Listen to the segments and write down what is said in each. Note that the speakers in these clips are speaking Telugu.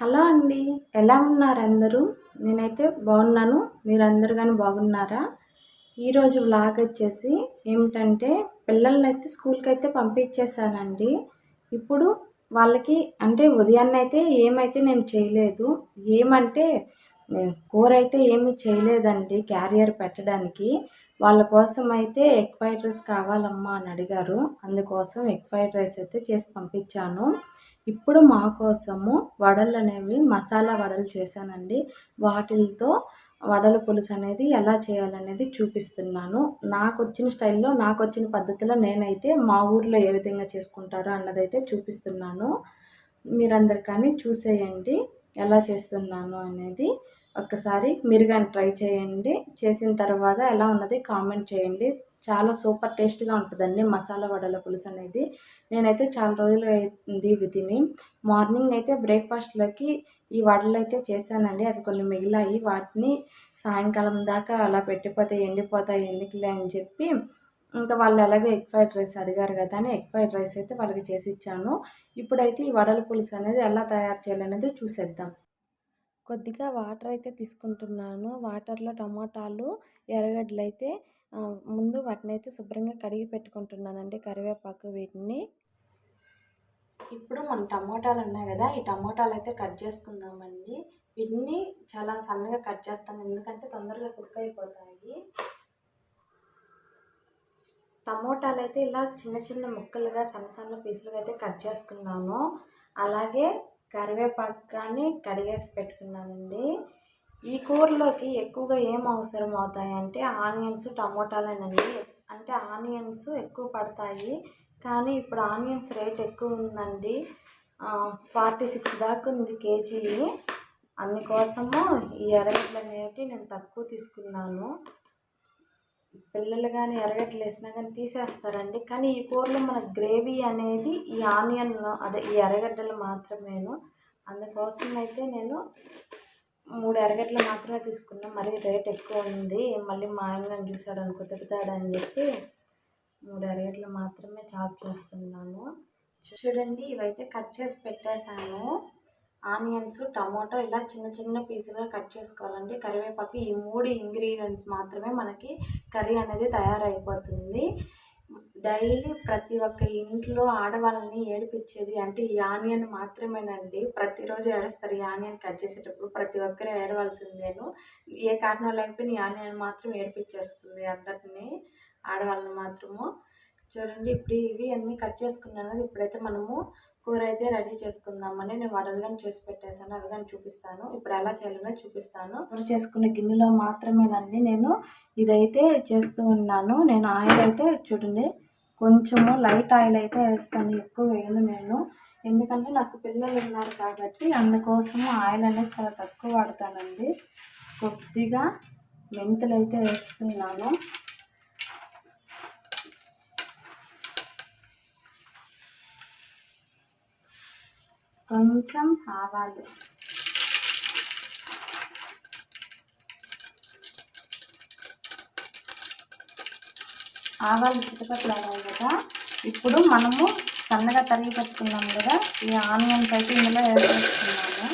హలో అండి ఎలా ఉన్నారు అందరూ నేనైతే బాగున్నాను. మీరందరూ కానీ బాగున్నారా? ఈరోజు వ్లాగ్ వచ్చేసి ఏమిటంటే పిల్లల్ని అయితే స్కూల్కి అయితే పంపించేశానండి ఇప్పుడు వాళ్ళకి అంటే ఉదయాన్నే అయితే ఏమైతే నేను చేయలేదు. ఏమంటే కూర అయితే ఏమీ చేయలేదండి క్యారియర్ పెట్టడానికి. వాళ్ళ కోసం అయితే ఎగ్ ఫ్రైడ్ రైస్ కావాలమ్మా అని అడిగారు. అందుకోసం ఎగ్ ఫ్రైడ్ రైస్ అయితే చేసి పంపించాను ఇప్పుడు మా కోసము వడలు అనేవి మసాలా వడలు చేశానండి. వాటితో వడల పులుసు అనేది ఎలా చేయాలనేది చూపిస్తున్నాను. నాకు వచ్చిన స్టైల్లో నాకు వచ్చిన పద్ధతిలో నేనైతే మా ఊర్లో ఏ విధంగా చేసుకుంటారో అన్నదైతే చూపిస్తున్నాను. మీరందరు కానీ చూసేయండి ఎలా చేస్తున్నాను అనేది ఒక్కసారి మీరు కానీ ట్రై చేయండి. చేసిన తర్వాత ఎలా ఉన్నది కామెంట్ చేయండి. చాలా సూపర్ టేస్ట్గా ఉంటుందండి మసాలా వడల పులుసు అనేది. నేనైతే చాలా రోజులు అయింది తిని. మార్నింగ్ అయితే బ్రేక్ఫాస్ట్లోకి ఈ వడలు అయితే చేశానండి. అవి కొన్ని మిగిలాయి. వాటిని సాయంకాలం దాకా అలా పెట్టిపోతే ఎండిపోతాయి ఎందుకులే అని చెప్పి ఇంకా వాళ్ళు ఎలాగో ఎగ్ ఫ్రైడ్ రైస్ అడిగారు కదా అని ఎగ్ ఫ్రైడ్ రైస్ అయితే వాళ్ళకి చేసి ఇచ్చాను. ఇప్పుడైతే ఈ వడల పులుసు అనేది ఎలా తయారు చేయాలనేది చూసేద్దాం. కొద్దిగా వాటర్ అయితే తీసుకుంటున్నాను. వాటర్లో టమాటాలు ఎర్రగడ్డలు అయితే ముందు వాటిని అయితే శుభ్రంగా కడిగి పెట్టుకుంటున్నానండి కరివేపాకు వీటిని. ఇప్పుడు మన టమాటాలు ఉన్నాయి కదా ఈ టమాటాలు అయితే కట్ చేసుకుందామండి. వీటిని చాలా సన్నగా కట్ చేస్తాను ఎందుకంటే తొందరగా కుక్ అయిపోతాయి. టమోటాలు అయితే ఇలా చిన్న చిన్న ముక్కలుగా సన్న సన్న పీసులుగా అయితే కట్ చేసుకున్నాను. అలాగే కరివేపాకు కానీ కడిగేసి పెట్టుకున్నానండి. ఈ కూరలోకి ఎక్కువగా ఏం అవసరం అవుతాయంటే ఆనియన్స్ టమోటాలేనండి అంటే ఆనియన్స్ ఎక్కువ పడతాయి. కానీ ఇప్పుడు ఆనియన్స్ రేట్ ఎక్కువ ఉందండి. ఫార్టీ సిక్స్ దాకా ఉంది కేజీ. అందుకోసము ఈ ఎర్రగడ్డలు అనేవి నేను తక్కువ తీసుకున్నాను. పిల్లలు కానీ ఎర్రగడ్డలు వేసినా కానీ తీసేస్తారండి. కానీ ఈ కూరలో మన గ్రేవీ అనేది ఈ ఆనియన్ అదే ఈ ఎర్రగడ్డలు మాత్రమేను. అందుకోసం అయితే నేను మూడు అరగట్లు మాత్రమే తీసుకున్నాం. మరి రేట్ ఎక్కువ ఉంది. మళ్ళీ మా ఆయన కానీ చూసాడు అనుకో తిడతాడని చెప్పి మూడు అరగట్లు మాత్రమే చాప్ చేస్తున్నాను. చూడండి ఇవైతే కట్ చేసి పెట్టేశాను. ఆనియన్స్ టమాటో ఇలా చిన్న చిన్న పీసులుగా కట్ చేసుకోవాలండి. కరివేపాకు ఈ మూడు ఇంగ్రీడియంట్స్ మాత్రమే మనకి కర్రీ అనేది తయారైపోతుంది. డైలీ ప్రతి ఒక్క ఇంట్లో ఆడవాళ్ళని ఏడిపించేది అంటే ఈ ఆనియన్ మాత్రమేనండి. ప్రతిరోజు ఏడుస్తారు ఈ ఆనియన్ కట్ చేసేటప్పుడు. ప్రతి ఒక్కరు ఏడవలసిందేను. ఏ కారణం లేకపోయినా ఈ ఆనియన్ మాత్రం ఏడిపించేస్తుంది అందరినీ ఆడవాళ్ళని మాత్రము. చూడండి ఇప్పుడు ఇవి అన్నీ కట్ చేసుకున్నాను ఇప్పుడైతే మనము కూర అయితే రెడీ చేసుకుందామని నేను వడలు చేసి పెట్టేశాను అవి కానీ చూపిస్తాను. ఇప్పుడు ఎలా చేయాలనే చూపిస్తాను. కూర చేసుకున్న గిన్నెలో మాత్రమేనండి నేను ఇదైతే చేస్తూ ఉన్నాను. నేను ఆయిల్ అయితే చూడండి కొంచెము లైట్ ఆయిల్ అయితే వేస్తాను ఎక్కువ వేయను నేను. ఎందుకంటే నాకు పిల్లలు ఉన్నారు కాబట్టి అందుకోసము ఆయిల్ అనేది చాలా తక్కువ వాడతానండి. కొద్దిగా మెంతులు అయితే వేస్తున్నాను. కొంచెం ఆవాలు. ఆవాలు చిటపట్లాడాలి కదా. ఇప్పుడు మనము సన్నగా తరిగి పెట్టుకున్నాం కదా ఈ ఆనియన్స్ అయితే ఇందులో వేసేస్తున్నాము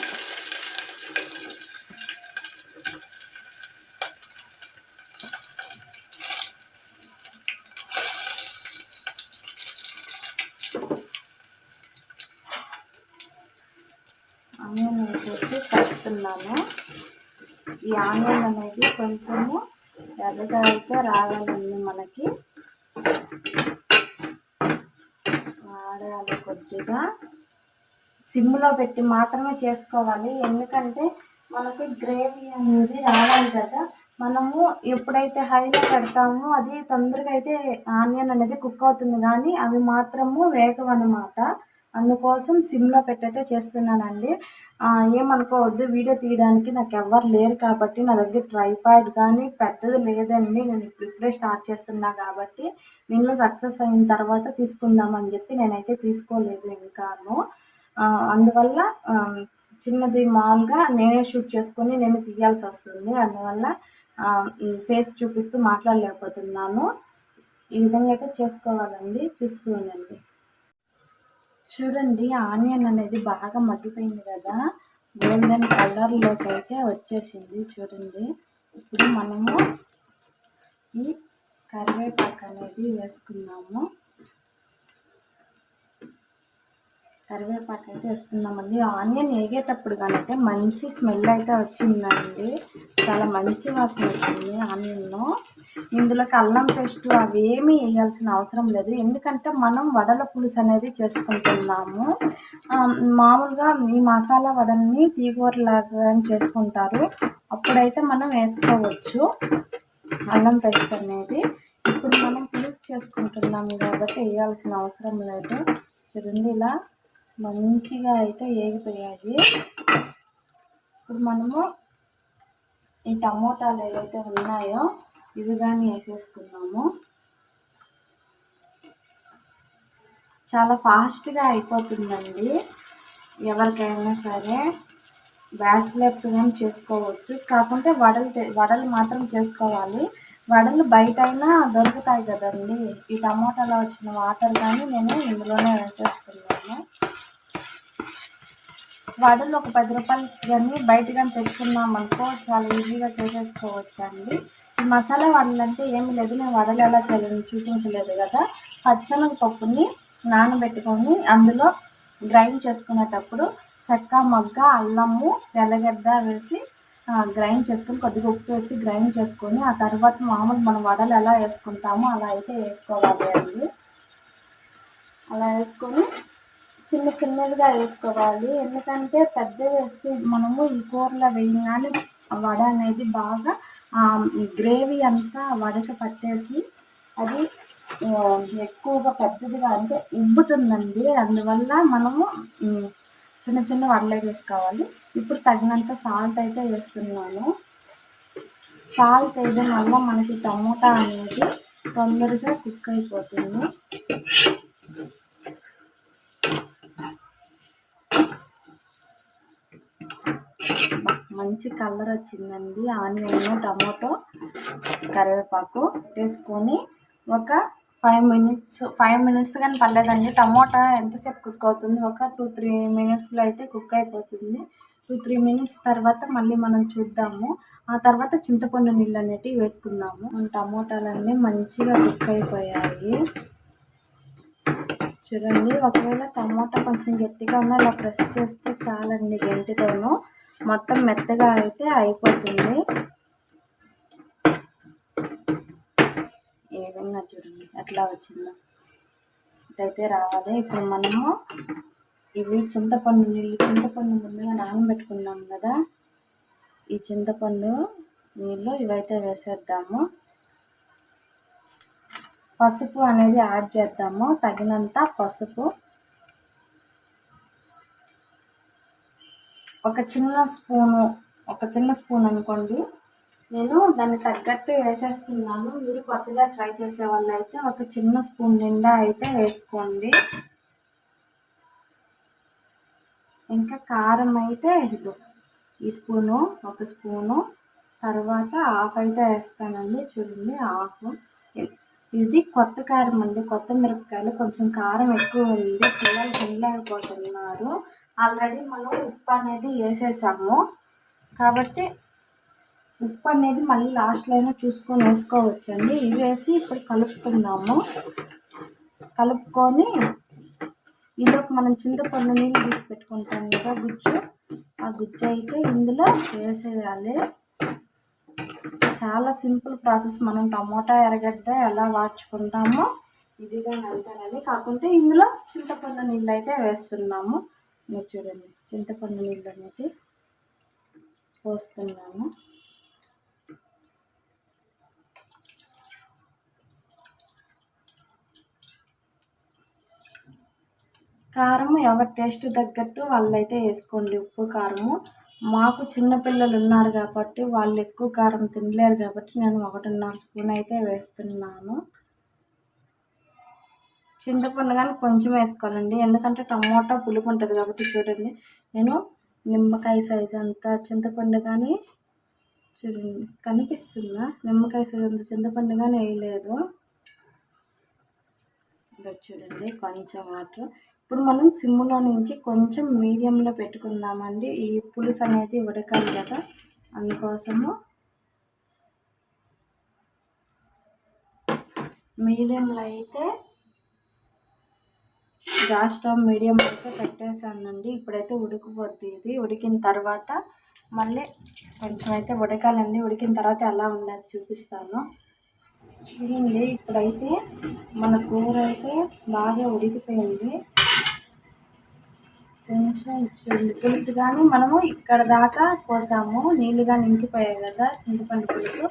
ఆనియన్ వేసేసి వేసుకున్నాను ఈ ఆనియన్ అనేది కొంచెము ఎర్రగా అయితే రావాలండి మనకి. ఆడాలి కొద్దిగా. సిమ్లో పెట్టి మాత్రమే చేసుకోవాలి. ఎందుకంటే మనకి గ్రేవీ అనేది రావాలి కదా. మనము ఎప్పుడైతే హైలో పెడతామో అది తొందరగా అయితే ఆనియన్ అనేది కుక్ అవుతుంది. కానీ అవి మాత్రము వేగవన్నమాట. అందుకోసం సిమ్లో పెట్టయితే చేస్తున్నానండి. ఏమనుకోవద్దు వీడియో తీయడానికి నాకు ఎవ్వరు లేరు కాబట్టి నా దగ్గర ట్రైపాడ్ కానీ పెద్దది లేదండి. నేను ఇప్పుడే స్టార్ట్ చేస్తున్నా కాబట్టి నేను సక్సెస్ అయిన తర్వాత తీసుకుందామని చెప్పి నేనైతే తీసుకోలేదు ఇంకాను అందువల్ల చిన్నది మామూలుగా నేనే షూట్ చేసుకొని నేను తీయాల్సి వస్తుంది. అందువల్ల ఫేస్ చూపిస్తూ మాట్లాడలేకపోతున్నాను. ఈ విధంగా అయితే చేసుకోవాలండి. చూస్తూ ఉండండి. చూడండి ఆనియన్ అనేది బాగా మగ్గిపోయింది కదా. గోల్డెన్ కలర్లోకి అయితే వచ్చేసింది చూడండి. ఇప్పుడు మనము ఈ కరివేపాకు అనేది వేసుకున్నాము కరివేపాకు అయితే వేసుకున్నామండి ఆనియన్ వేగేటప్పుడు కానీ మంచి స్మెల్ అయితే వచ్చిందండి. చాలా మంచి వాసన వచ్చింది ఆనియన్లో. ఇందులోకి అల్లం పేస్ట్ అవి ఏమీ వేయాల్సిన అవసరం లేదు. ఎందుకంటే మనం వడల పులుసు అనేది చేసుకుంటున్నాము. మామూలుగా ఈ మసాలా వడల్ని తీగూరలాగా చేసుకుంటారు. అప్పుడైతే మనం వేసుకోవచ్చు అల్లం పేస్ట్ అనేది. ఇప్పుడు మనం పులుసు చేసుకుంటున్నాము కాబట్టి వేయాల్సిన అవసరం లేదు. చూడండి ఇలా మంచిగా అయితే వేగిపోయాయి ఇప్పుడు మనము ఈ టమోటాలు ఏవైతే ఉన్నాయో ఇవి కానీ వేసేసుకున్నాము చాలా ఫాస్ట్గా అయిపోతుందండి. ఎవరికైనా సరే బ్యాచిలర్స్ కానీ చేసుకోవచ్చు. కాకుంటే వడలు వడలు మాత్రం చేసుకోవాలి. వడలు బయట అయినా దొరుకుతాయి కదండి. ఈ టమాటాలో వచ్చిన వాటర్ కానీ నేను ఇందులోనే వేసేస్తున్నాను వడలు ఒక పది రూపాయలు కానీ బయట కానీ తెచ్చుకున్నాం అనుకో చాలా ఈజీగా చేసేసుకోవచ్చు అండి ఈ మసాలా వడలు అంటే ఏమి లేదు. నేను వడలు ఎలా చేయాలని చూపించలేదు కదా. పచ్చనగ పప్పుని నానబెట్టుకొని అందులో గ్రైండ్ చేసుకునేటప్పుడు చెక్క మగ్గ అల్లము తెల్లగడ్డ వేసి గ్రైండ్ చేసుకొని కొద్దిగా ఉప్పు వేసి గ్రైండ్ చేసుకొని ఆ తర్వాత మామూలు మనం వడలు ఎలా వేసుకుంటామో అలా అయితే వేసుకోవాలి అండి. అలా వేసుకొని చిన్న చిన్నదిగా వేసుకోవాలి. ఎందుకంటే పెద్ద వేస్తే మనము ఈ కూరలో వేయగానే వడ అనేది బాగా గ్రేవీ అంతా వడక పట్టేసి అది ఎక్కువగా పెద్దదిగా అంటే ఉబ్బుతుందండి. అందువల్ల మనము చిన్న చిన్న వడలే వేసుకోవాలి. ఇప్పుడు తగినంత సాల్ట్ అయితే వేస్తున్నాను. సాల్ట్ వేయడం వల్ల మనకి టమోటా అనేది తొందరగా కుక్ అయిపోతుంది. మంచి కలర్ వచ్చిందండి. ఆనియన్ టమాటో కరివేపాకు వేసుకొని ఒక ఫైవ్ మినిట్స్ ఫైవ్ మినిట్స్ కానీ పర్లేదండి. టమోటా ఎంతసేపు కుక్ అవుతుంది? ఒక టూ త్రీ మినిట్స్లో అయితే కుక్ అయిపోతుంది. టూ త్రీ మినిట్స్ తర్వాత మళ్ళీ మనం చూద్దాము. ఆ తర్వాత చింతపండు నీళ్ళు అనేటివి వేసుకుందాము. టమోటాలన్నీ మంచిగా కుక్ అయిపోయాయి. చూడండి ఒకవేళ టమోటా కొంచెం గట్టిగా ఉన్నా ఇలా ప్రెస్ చేస్తే చాలండి గంటితోనూ. మొత్తం మెత్తగా అయితే అయిపోతుంది. ఏ విధంగా చూడండి ఎట్లా వచ్చిందో. ఇదైతే రావాలి. ఇప్పుడు మనము ఇవి చింతపండు నీళ్ళు చింతపండు ముందుగా నానబెట్టుకున్నాం కదా. ఈ చింతపండు నీళ్ళు ఇవైతే వేసేద్దాము. పసుపు అనేది యాడ్ చేద్దాము. తగినంత పసుపు. ఒక చిన్న స్పూను ఒక చిన్న స్పూన్ అనుకోండి. నేను దాన్ని తగ్గట్టు వేసేస్తున్నాను. మీరు కొత్తగా ట్రై చేసే వాళ్ళు అయితే ఒక చిన్న స్పూన్ నిండా అయితే వేసుకోండి. ఇంకా కారం అయితే ఇదిగో ఈ స్పూను ఒక స్పూను. తర్వాత ఆఫ్ అయితే వేస్తానండి. చూడండి ఆఫ్ ఇది కొత్త కారం అండి. కొత్త మిరపకాయలు కొంచెం కారం ఎక్కువ ఉంది. పిల్లలు తినలేకపోతున్నారు. ఆల్రెడీ మనం ఉప్పు అనేది వేసేసాము. కాబట్టి ఉప్పు అనేది మళ్ళీ లాస్ట్లో అయినా చూసుకొని వేసుకోవచ్చండి. ఇవి వేసి ఇప్పుడు కలుపుతున్నాము. కలుపుకొని ఇందులోకి మనం చింతపండు నీళ్ళు తీసి పెట్టుకుంటాం కదా గుజ్జు. ఆ గుజ్జు అయితే ఇందులో వేసేయాలి. చాలా సింపుల్ ప్రాసెస్. మనం టమోటా ఎరగడ్డ ఎలా వాడ్చుకుంటామో ఇదిగా అంతేనండి కాకుంటే ఇందులో చింతపండు నీళ్ళు అయితే వేస్తున్నాము. మీరు చూడండి చింతపండు నీళ్ళు అనేది పోస్తున్నాము. కారం ఎవరి టేస్ట్ తగ్గట్టు వాళ్ళైతే వేసుకోండి. ఉప్పు కారము. మాకు చిన్నపిల్లలు ఉన్నారు కాబట్టి వాళ్ళు ఎక్కువ కారం తినలేరు కాబట్టి నేను ఒకటిన్నర స్పూన్ అయితే వేస్తున్నాను. చింతపండు కానీ కొంచెం వేసుకోవాలండి. ఎందుకంటే టమోటా పులుపు ఉంటుంది కాబట్టి చూడండి. నేను నిమ్మకాయ సైజ్ అంత చింతపండు కానీ చూడండి కనిపిస్తుందా? నిమ్మకాయ సైజ్ అంత చింతపండు కానీ వేయలేదు. చూడండి కొంచెం వాటర్ ఇప్పుడు మనం సిమ్లో నుంచి కొంచెం మీడియంలో పెట్టుకుందామండి. ఈ పులుసు అనేది ఉడకాలి కదా. అందుకోసము మీడియంలో అయితే గ్యాస్ స్టవ్ మీడియం అయితే పెట్టేసానండి ఇప్పుడైతే ఉడికిపోద్ది ఇది. ఉడికిన తర్వాత మళ్ళీ కొంచెం అయితే ఉడకాలండి. ఉడికిన తర్వాత ఎలా ఉన్నది చూపిస్తాను. చూడండి ఇప్పుడైతే మన కూర అయితే బాగా ఉడికిపోయింది. కొంచెం చూడండి పులుసు కానీ మనము ఇక్కడ దాకా కోసాము. నీళ్ళు కానీ ఇంకిపోయాయి కదా చింతపండు పులుసు.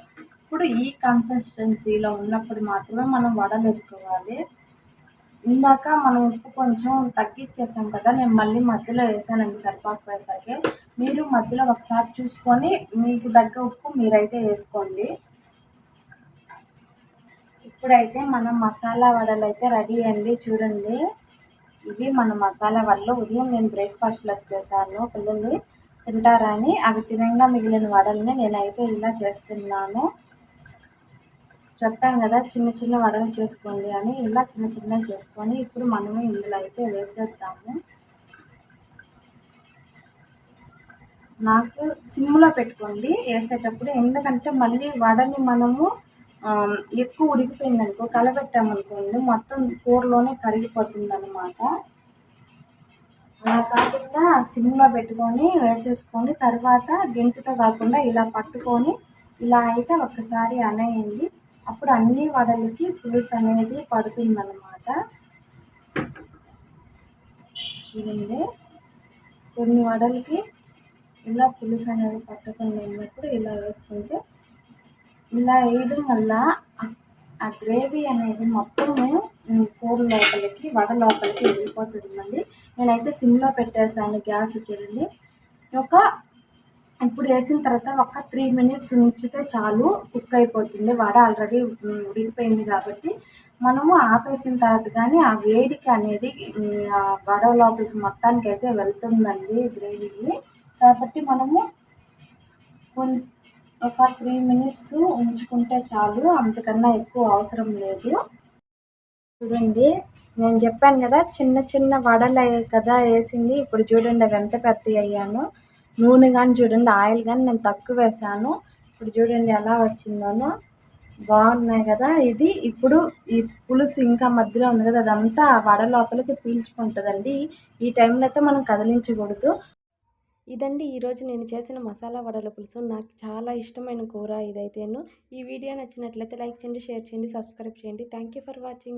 ఇప్పుడు ఈ కన్సిస్టెన్సీలో ఉన్నప్పుడు మాత్రమే మనం వడలు వేసుకోవాలి ఇందాక మనం ఉప్పు కొంచెం తగ్గించేసాం కదా నేను మళ్ళీ మధ్యలో వేసానండి సరిపోకపోయేసరికి మీరు మధ్యలో ఒకసారి చూసుకొని మీకు దగ్గర ఉప్పు మీరైతే వేసుకోండి. ఇప్పుడైతే మనం మసాలా వడలు అయితే రెడీ అండి చూడండి. ఇవి మన మసాలా వడలు. ఉదయం నేను బ్రేక్ఫాస్ట్లో చేశాను పిల్లలు తింటారని. అవి తినంగా మిగిలిన వడల్ని నేనైతే ఇలా చేస్తున్నాను. చెప్పాను కదా చిన్న చిన్న వడలు చేసుకోండి అని ఇలా చిన్న చిన్నవి చేసుకొని ఇప్పుడు మనము ఇందులో అయితే వేసేద్దాము. నాకు సిమ్లో పెట్టుకోండి వేసేటప్పుడు ఎందుకంటే మళ్ళీ వడని మనము ఎక్కువ ఉడికిపోయిందనుకో కలబెట్టామనుకోండి మొత్తం కూరలోనే కరిగిపోతుంది అనమాట అలా కాకుండా సిమ్లో పెట్టుకొని వేసేసుకోండి. తర్వాత గెంటుతో కాకుండా ఇలా పట్టుకొని ఇలా అయితే ఒక్కసారి అనేయండి. అప్పుడు అన్ని వడలకి పులుసు అనేది పడుతుందన్నమాట. చూడండి. కొన్ని వడలకి ఇలా పులుసు అనేది పట్టకుండా ఉన్నప్పుడు ఇలా వేసుకుంటే ఇలా వేయడం వల్ల ఆ గ్రేవీ అనేది మొత్తము కూర లోపలికి వడ లోపలికి వెళ్ళిపోతుందండి. నేనైతే సిమ్లో పెట్టేశాను గ్యాస్ చూడండి. ఒక ఇప్పుడు వేసిన తర్వాత ఒక త్రీ మినిట్స్ ఉంచితే చాలు కుక్ అయిపోతుంది. వడ ఆల్రెడీ ఉడికిపోయింది కాబట్టి మనము ఆపేసిన తర్వాత కానీ ఆ వేడికి అనేది వడ లోపలికి మొత్తానికి అయితే వెళ్తుందండి గ్రేవీ. కాబట్టి మనము కొంచెం ఒక త్రీ మినిట్స్ ఉంచుకుంటే చాలు అంతకన్నా ఎక్కువ అవసరం లేదు. చూడండి నేను చెప్పాను కదా చిన్న చిన్న వడలు కదా వేసింది. ఇప్పుడు చూడండి అవి ఎంత పెద్ద అయ్యాను. నూనె కానీ చూడండి ఆయిల్ కానీ నేను తక్కువ వేసాను. ఇప్పుడు చూడండి ఎలా వచ్చిందోనో. బాగున్నాయి కదా. ఇది ఇప్పుడు ఈ పులుసు ఇంకా మధ్యలో ఉంది కదా. అదంతా వడ లోపలికి పీల్చుకుంటుందండి. ఈ టైంలో అయితే మనం కదిలించకూడదు. ఇదండి ఈరోజు నేను చేసిన మసాలా వడల పులుసు. నాకు చాలా ఇష్టమైన కూర ఇదైతేను. ఈ వీడియో నచ్చినట్లయితే లైక్ చేయండి షేర్ చేయండి సబ్స్క్రైబ్ చేయండి. Thank you for watching